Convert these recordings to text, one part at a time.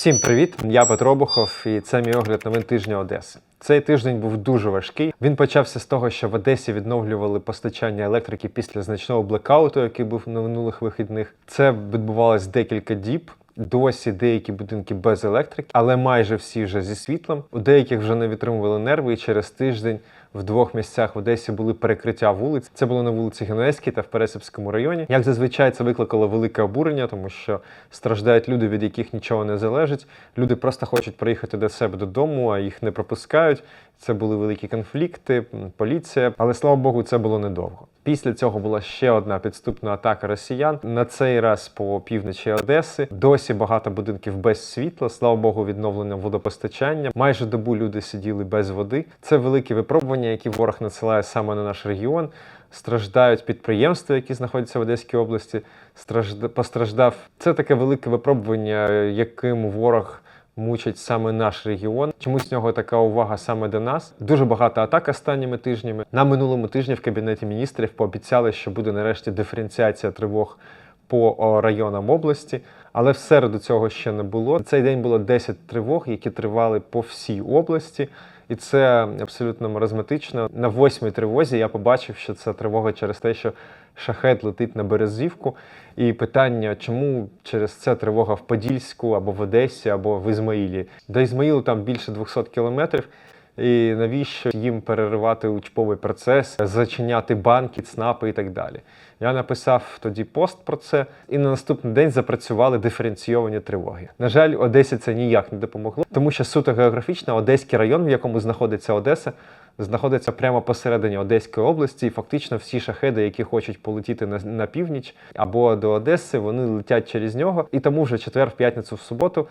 Всім привіт! Я Петро Обухов, і це мій огляд новин тижня Одеси. Цей тиждень був дуже важкий. Він почався з того, що в Одесі відновлювали постачання електрики після значного блекауту, який був на минулих вихідних. Це відбувалось декілька діб. Досі деякі будинки без електрики, але майже всі вже зі світлом. У деяких вже не відтримували нерви, і через тиждень в двох місцях в Одесі були перекриття вулиць. Це було на вулиці Генеській та в Пересипському районі. Як зазвичай це викликало велике обурення, тому що страждають люди, від яких нічого не залежить. Люди просто хочуть приїхати до себе додому, а їх не пропускають. Це були великі конфлікти, поліція, але слава Богу, це було недовго. Після цього була ще одна підступна атака росіян. На цей раз по півночі Одеси. Досі багато будинків без світла. Слава Богу, відновлення водопостачання. Майже добу люди сиділи без води. Це великі випробування, які ворог надсилає саме на наш регіон. Страждають підприємства, які знаходяться в Одеській області. Стражда... Постраждав. Це таке велике випробування, яким ворог мучить саме наш регіон. Чомусь в нього така увага саме до нас. Дуже багато атак останніми тижнями. На минулому тижні в кабінеті міністрів пообіцяли, що буде нарешті диференціація тривог по районам області, але в середу цього ще не було. Цей день було 10 тривог, які тривали по всій області. І це абсолютно маразматично. На восьмій тривозі я побачив, що це тривога через те, що шахет летить на Березівку. І питання, чому через це тривога в Подільську або в Одесі, або в Ізмаїлі. До Ізмаїлу там більше 200 кілометрів. І навіщо їм переривати учбовий процес, зачиняти банки, ЦНАПи і так далі? Я написав тоді пост про це, і на наступний день запрацювали диференційовані тривоги. На жаль, Одесі це ніяк не допомогло, тому що суто географічно Одеський район, в якому знаходиться Одеса, знаходиться прямо посередині Одеської області, і фактично всі шахеди, які хочуть полетіти на, на північ або до Одеси, вони летять через нього. І тому вже четвер, в п'ятницю, в суботу.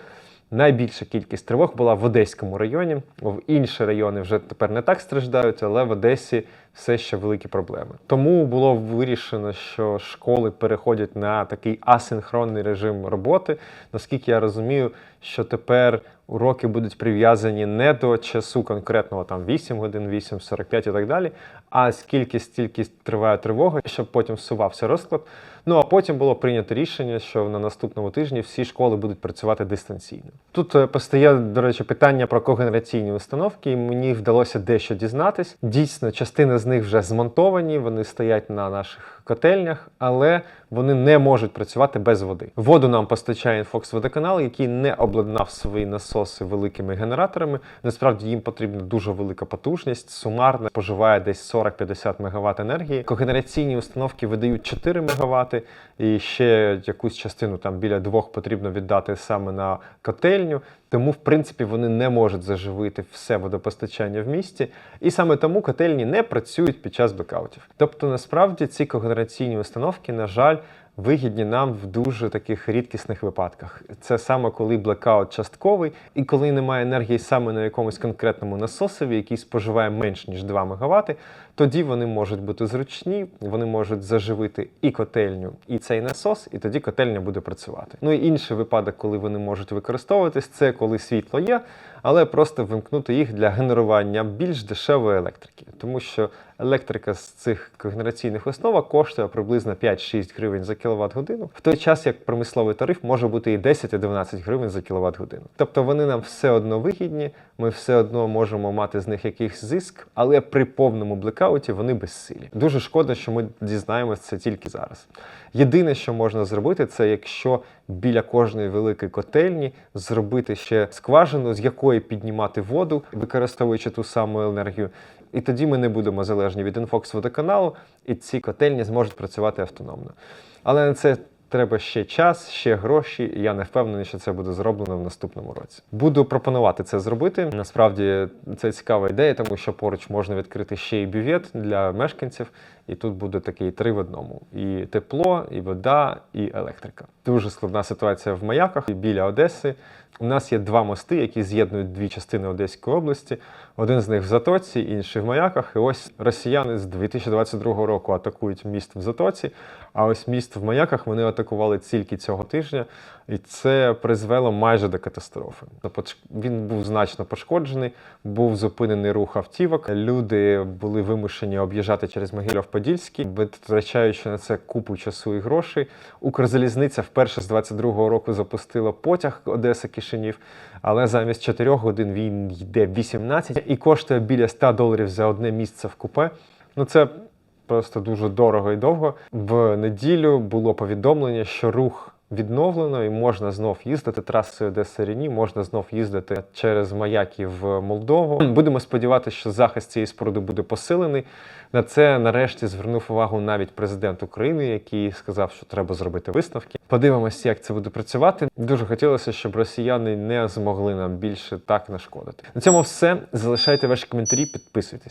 Найбільша кількість тривог була в Одеському районі. В інші райони вже тепер не так страждають, але в Одесі все ще великі проблеми. Тому було вирішено, що школи переходять на такий асинхронний режим роботи. Наскільки я розумію, що тепер уроки будуть прив'язані не до часу конкретного там 8 годин, 8.45 і так далі, а скільки стільки триває тривога, щоб потім всувався розклад. Ну а потім було прийнято рішення, що на наступному тижні всі школи будуть працювати дистанційно. Тут е, постає, до речі, питання про когенераційні установки, і мені вдалося дещо дізнатись. Дійсно, частина з них вже змонтовані, вони стоять на наших котельнях, але вони не можуть працювати без води. Воду нам постачає Інфокс водоканал, який не обладнав свої насоси великими генераторами. Насправді їм потрібна дуже велика потужність. Сумарно споживає десь 40-50 МВт енергії. Когенераційні установки видають 4 МВт, і ще якусь частину там біля двох потрібно віддати саме на котельню. Тому, в принципі, вони не можуть заживити все водопостачання в місті, і саме тому котельні не працюють під час блекаутів. Тобто, насправді, ці когенераційні установки, на жаль, вигідні нам в дуже таких рідкісних випадках. Це саме коли блекаут частковий, і коли немає енергії саме на якомусь конкретному насосові, який споживає менш ніж 2 МВт, тоді вони можуть бути зручні, вони можуть заживити і котельню, і цей насос, і тоді котельня буде працювати. Ну і інший випадок, коли вони можуть використовуватись, це коли світло є, але просто вимкнути їх для генерування більш дешевої електрики, тому що електрика з цих когенераційних установок коштує приблизно 5-6 гривень за кіловат годину, в той час як промисловий тариф може бути і 10 і 12 гривень за кіловат годину. Тобто вони нам все одно вигідні, ми все одно можемо мати з них якийсь зиск, але при повному блекауті вони безсилі. Дуже шкода, що ми дізнаємося це тільки зараз. Єдине, що можна зробити, це якщо біля кожної великої котельні зробити ще скважину, з якої піднімати воду, використовуючи ту саму енергію. І тоді ми не будемо залежні від інфокс водоканалу, і ці котельні зможуть працювати автономно. Але на це треба ще час, ще гроші, і я не впевнений, що це буде зроблено в наступному році. Буду пропонувати це зробити. Насправді це цікава ідея, тому що поруч можна відкрити ще й бювет для мешканців, і тут буде такий три в одному: і тепло, і вода, і електрика. Дуже складна ситуація в маяках і біля Одеси. У нас є два мости, які з'єднують дві частини Одеської області. Один з них в Затоці, інший в маяках. І ось росіяни з 2022 року атакують міст в Затоці. А ось міст в маяках вони атакували тільки цього тижня, і це призвело майже до катастрофи. Тобто він був значно пошкоджений, був зупинений рух автівок. Люди були вимушені об'їжджати через Могилів Кам'янець-Подільський, витрачаючи на це купу часу і грошей. Укрзалізниця вперше з 22-го року запустила потяг Одеса-Кишинів, але замість 4 годин він йде 18 і коштує біля 100 доларів за одне місце в купе. Ну це просто дуже дорого і довго. В неділю було повідомлення, що рух відновлено і можна знов їздити трасою Одеса Ріні, можна знов їздити через маяки в Молдову. Будемо сподіватися, що захист цієї споруди буде посилений. На це нарешті звернув увагу навіть президент України, який сказав, що треба зробити висновки. Подивимося, як це буде працювати. Дуже хотілося, щоб росіяни не змогли нам більше так нашкодити. На цьому все. Залишайте ваші коментарі, підписуйтесь.